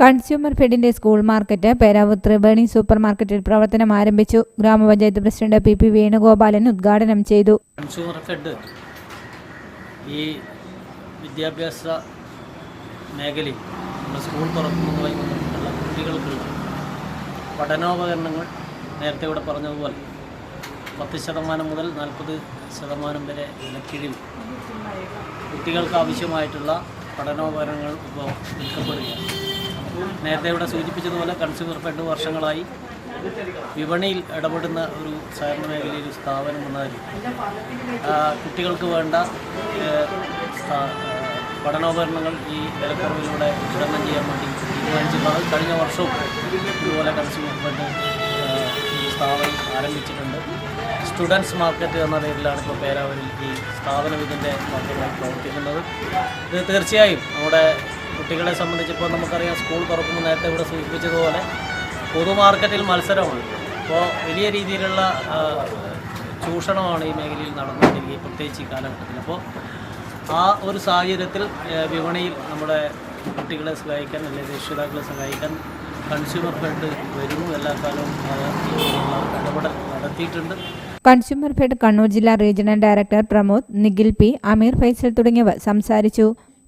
Consumer ഫെഡിന്റെ school market Peravoor Triveni super മാർക്കറ്റിൽ പ്രവർത്തനം ആരംഭിച്ചു. ഗ്രാമപഞ്ചായത്ത് പ്രസിഡന്റ് പി പി വേണുഗോപാലൻ ഉദ്ഘാടനം ചെയ്തു. കൺസ്യൂമർ ഫെഡ് ഈ വിദ്യാഭ്യാസ മേഖലയിൽ സ്കൂൾ തുറക്കുന്നതുമായി ബന്ധപ്പെട്ടുള്ള കുട്ടികൾക്കുള്ള പഠനോപകരണങ്ങൾ നേരത്തെ ഇവിടെ പറഞ്ഞതുപോലെ പത്ത് ശതമാനം മുതൽ നാൽപ്പത് ശതമാനം വരെ വിലക്കിഴിവ് കുട്ടികൾക്ക് ആവശ്യമായിട്ടുള്ള പഠനോപകരണങ്ങൾ ഇപ്പോൾ വിൽക്കപ്പെടുകയാണ് നേരത്തെ ഇവിടെ സൂചിപ്പിച്ചതുപോലെ കൺസ്യൂമർ ഫെഡ് വർഷങ്ങളായി വിപണിയിൽ ഇടപെടുന്ന ഒരു സഹകരണ മേഖലയിൽ ഒരു സ്ഥാപനം എന്നതിൽ കുട്ടികൾക്ക് വേണ്ട പഠനോപകരണങ്ങൾ ഈ വിലക്കുറവിലൂടെ വിതരണം ചെയ്യാൻ വേണ്ടി തീരുമാനിച്ചിട്ടുള്ളത്. കഴിഞ്ഞ വർഷവും ഇതുപോലെ കൺസ്യൂമർ ഫെഡ് സ്ഥാപനം ആരംഭിച്ചിട്ടുണ്ട്. സ്റ്റുഡൻസ് മാർക്കറ്റ് എന്ന പേരിലാണ് ഇപ്പോൾ പേരാവരിൽ ഈ സ്ഥാപനം ഇതിന്റെ മാർക്കറ്റായി പ്രവർത്തിക്കുന്നത്. ഇത് തീർച്ചയായും നമ്മുടെ കുട്ടികളെ സംബന്ധിച്ചിപ്പോൾ നമുക്കറിയാം സ്കൂൾ തുറക്കുമ്പോൾ നേരത്തെ ഇവിടെ സൂചിപ്പിച്ചതുപോലെ പൊതു മാർക്കറ്റിൽ മത്സരമാണ്. അപ്പോൾ വലിയ രീതിയിലുള്ള ചൂഷണമാണ് ഈ മേഖലയിൽ നടന്നുകൊണ്ടിരിക്കുന്നത് പ്രത്യേകിച്ച് ഈ കാലഘട്ടത്തിൽ. അപ്പോൾ ആ ഒരു സാഹചര്യത്തിൽ വിപണിയിൽ നമ്മുടെ കുട്ടികളെ സഹായിക്കാൻ അല്ലെങ്കിൽ രക്ഷിതാക്കളെ സഹായിക്കാൻ കൺസ്യൂമർ ഫെഡ് വരുന്നു. എല്ലാ കാലവും ഇടപെടൽ നടത്തിയിട്ടുണ്ട്. കൺസ്യൂമർ ഫെഡ് കണ്ണൂർ ജില്ലാ regional director Pramod Nikhil P Ameer Faisal തുടങ്ങിയവർ സംസാരിച്ചു.